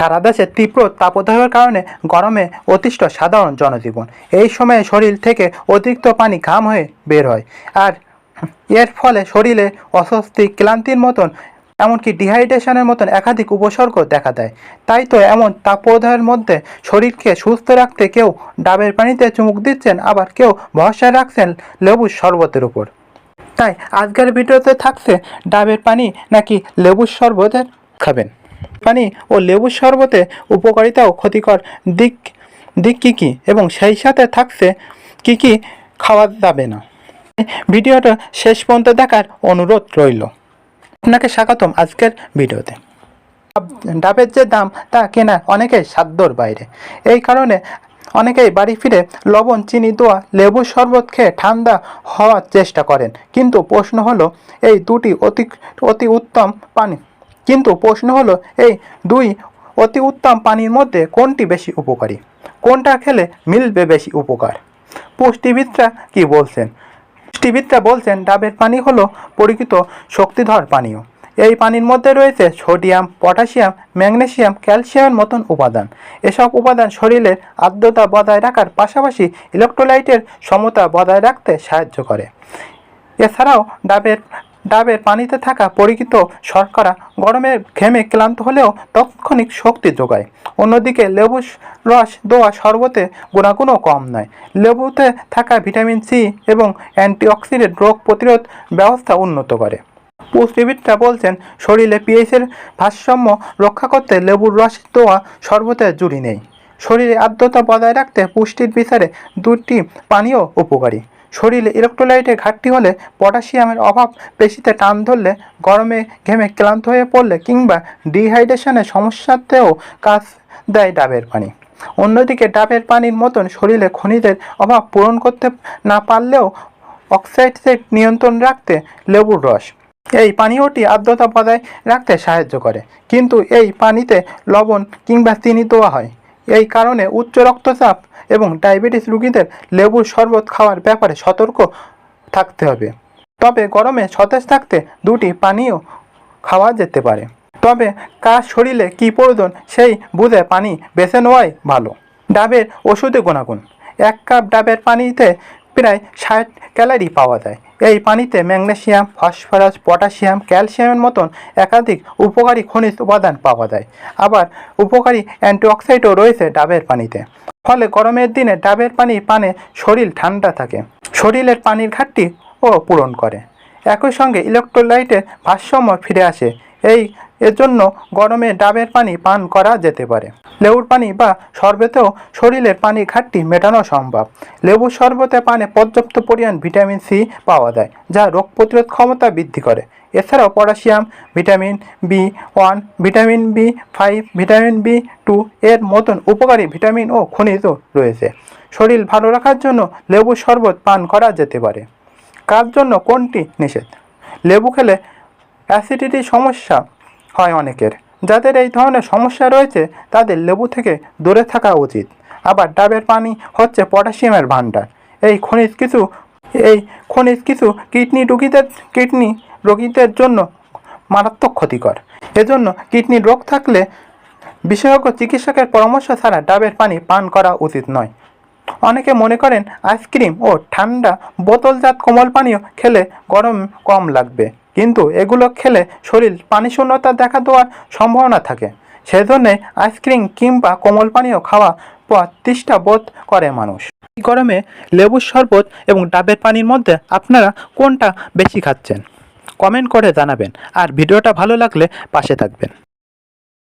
সারা দেশে তীব্র তাপদাহের কারণে গরমে অতিষ্ঠ সাধারণ জনজীবন। এই সময়ে শরীর থেকে অতিরিক্ত পানি ঘাম হয়ে বের হয়। আর এর ফলে শরীরে অস্বস্তি, ক্লান্তির মতন, এমনকি ডিহাইড্রেশনের মতন একাধিক উপসর্গ দেখা দেয়। তাই তো এমন তাপদাহের মধ্যে শরীরকে সুস্থ রাখতে কেউ ডাবের পানিতে চুমুক দিচ্ছেন, আবার কেউ ভরসা রাখছেন লেবুর শরবতের উপর। তাই আজকের ভিডিওতে থাকছে, ডাবের পানি নাকি লেবুর শরবতের? খাবেন। পানি ও লেবুর শরবতে উপকারিতা ও ক্ষতিকর। দিক দিক কী কী? এবং সেই সাথে থাকছে কী কী খাওয়া যাবে না? ভিডিওটা শেষ পর্যন্ত দেখার অনুরোধ রইল। আপনাকে স্বাগতম আজকের ভিডিওতে। ডাব- ডাবের যে দাম, তা কেনা অনেকেই সাধ্যর বাইরে। এই কারণে অনেকেই বাড়ি ফিরে লবণ, চিনি, দোয়া লেবুর শরবত খেয়ে ঠান্ডা হওয়ার চেষ্টা করেন। কিন্তু প্রশ্ন হলো, এই দুটি অতি অতি উত্তম পানি কিন্তু প্রশ্ন হলো, এই দুই অতি উত্তম পানির মধ্যে কোনটি বেশি উপকারী? কোনটা খেলে মিলবে বেশি উপকার? পুষ্টিবিদরা কি বলছেন? পুষ্টিবিদরা বলছেন, ডাবের পানি হলো পরিচিত শক্তিধর পানীয়। এই পানির মধ্যে রয়েছে সোডিয়াম, পটাশিয়াম, ম্যাগনেসিয়াম, ক্যালসিয়ামের মতন উপাদান। এসব উপাদান শরীরের আর্দ্রতা বজায় রাখার পাশাপাশি ইলেকট্রোলাইটের সমতা বজায় রাখতে সাহায্য করে। এছাড়াও, ডাবের ডাবের পানিতে থাকা পরিচিত শর্করা গরমে ঘেমে ক্লান্ত হলেও তাৎক্ষণিক শক্তি যোগায়। অন্যদিকে লেবু রস দোয়া শরবতে গুণাগুণও কম নয়। লেবুতে থাকা ভিটামিন সি এবং অ্যান্টিঅক্সিডেন্ট রোগ প্রতিরোধ ব্যবস্থা উন্নত করে। পুষ্টিবিদরা বলছেন, শরীরে পিএইচের ভারসাম্য রক্ষা করতে লেবুর রস দোয়া শরবতের জুড়ি নেই। শরীরে আর্দ্রতা বজায় রাখতে পুষ্টির বিচারে দুটি পানীয় উপকারী। শরীরে ইলেকট্রোলাইটের ঘাটতি হলে পটাশিয়ামের অভাব পেশিতে টান ধরলে, গরমে ঘেমে ক্লান্ত হয়ে পড়লে কিংবা ডিহাইড্রেশনের সমস্যাতেও কাজ দেয় ডাবের পানি। অন্যদিকে ডাবের পানির মতন শরীরে খনিজের অভাব পূরণ করতে না পারলেও অক্সাইডের নিয়ন্ত্রণ রাখতে লেবুর রস এই পানীয়টি আর্দ্রতা বজায় রাখতে সাহায্য করে। কিন্তু এই পানিতে লবণ কিংবা চিনি দেওয়া হয়। এই কারণে উচ্চ রক্তচাপ এবং ডায়াবেটিস রোগীদের লেবুর শরবত খাওয়ার ব্যাপারে সতর্ক থাকতে হবে। তবে গরমে সতেজ থাকতে দুটি পানীয় খাওয়া যেতে পারে। তবে কার শরীরে কী প্রয়োজন সেই বুঝে পানি বেছে নেওয়াই ভালো। ডাবের ওষুধে গুণাগুণ। এক কাপ ডাবের পানিতে প্রায় ষাট ক্যালারি পাওয়া যায়। এই পানিতে ম্যাগনেশিয়াম, ফসফরাস, পটাশিয়াম, ক্যালসিয়ামের মতন একাধিক উপকারী খনিজ উপাদান পাওয়া যায়। আবার উপকারী অ্যান্টিঅক্সাইডও রয়েছে ডাবের পানিতে। ফলে গরমের দিনে ডাবের পানি পানে শরীর ঠান্ডা থাকে। শরীরের পানির ঘাটতি ও পূরণ করে। একই সঙ্গে ইলেকট্রোলাইটের ভারসাম্য ফিরে আসে। এই এর জন্য গরমে ডাবের পানি পান করা যেতে পারে। লেবুর পানি বা শরবতেও শরীরের পানি ঘাটতি মেটানো সম্ভব। লেবুর শরবতে পানে পর্যাপ্ত পরিমাণ ভিটামিন সি পাওয়া যায়, যা রোগ প্রতিরোধ ক্ষমতা বৃদ্ধি করে। এছাড়াও potassium, vitamin B one, vitamin B five, vitamin B two এর মতন উপকারী ভিটামিন ও খনিজও রয়েছে। শরীর ভালো রাখার জন্য লেবুর শরবত পান করা যেতে পারে। কার জন্য কোনটি নিষেধ? লেবু খেলে অ্যাসিডিটির সমস্যা হয় অনেকের। যাদের এই ধরনের সমস্যা রয়েছে, তাদের লেবু থেকে দূরে থাকা উচিত। আবার ডাবের পানি হচ্ছে পটাশিয়ামের ভাণ্ডার। এই খনিজ কিছু, এই খনিজ কিছু কিডনি রোগীদের কিডনি রোগীদের জন্য মারাত্মক ক্ষতিকর। এজন্য কিডনির রোগ থাকলে বিশেষজ্ঞ চিকিৎসকের পরামর্শ ছাড়া ডাবের পানি পান করা উচিত নয়। অনেকে মনে করেন, আইসক্রিম ও ঠান্ডা বোতলজাত কোমল পানীয় খেলে গরম কম লাগবে। কিন্তু এগুলো খেলে শরীর পানি শূন্যতা দেখা দেওয়ার সম্ভাবনা থাকে। সেজন্যে আইসক্রিম কিংবা কোমল পানীয় খাওয়া পর তৃষ্ঠা বোধ করে মানুষ। গরমে লেবুর শরবত এবং ডাবের পানির মধ্যে আপনারা কোনটা বেশি খাচ্ছেন? কমেন্ট করে জানাবেন। আর ভিডিওটা ভালো লাগলে পাশে থাকবেন।